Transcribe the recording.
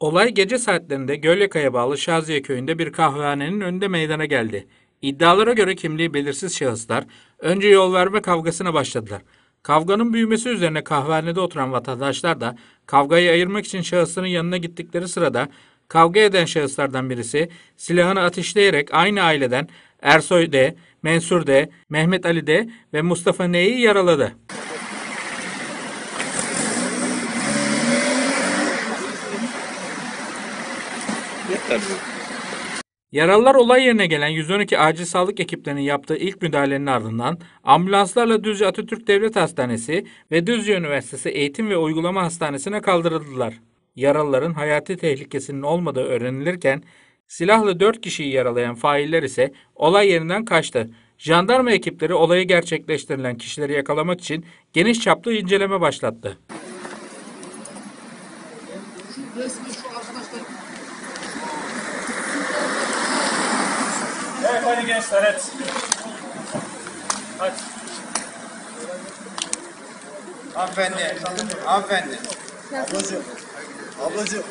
Olay gece saatlerinde Gölyaka'ya bağlı Şaziye köyünde bir kahvehanenin önünde meydana geldi. İddialara göre kimliği belirsiz şahıslar önce yol verme kavgasına başladılar. Kavganın büyümesi üzerine kahvehanede oturan vatandaşlar da kavgayı ayırmak için şahısların yanına gittikleri sırada kavga eden şahıslardan birisi silahını ateşleyerek aynı aileden Ersoy D, Mensur D, Mehmet Ali D ve Mustafa N'yi yaraladı. Yaralılar olay yerine gelen 112 acil sağlık ekiplerinin yaptığı ilk müdahalenin ardından ambulanslarla Düzce Atatürk Devlet Hastanesi ve Düzce Üniversitesi Eğitim ve Uygulama Hastanesi'ne kaldırıldılar. Yaralıların hayati tehlikesinin olmadığı öğrenilirken silahlı 4 kişiyi yaralayan failler ise olay yerinden kaçtı. Jandarma ekipleri olayı gerçekleştirilen kişileri yakalamak için geniş çaplı inceleme başlattı. Evet hadi gençler hadi. Hadi. Hanımefendi, hanımefendi. Ablacığım, ablacığım.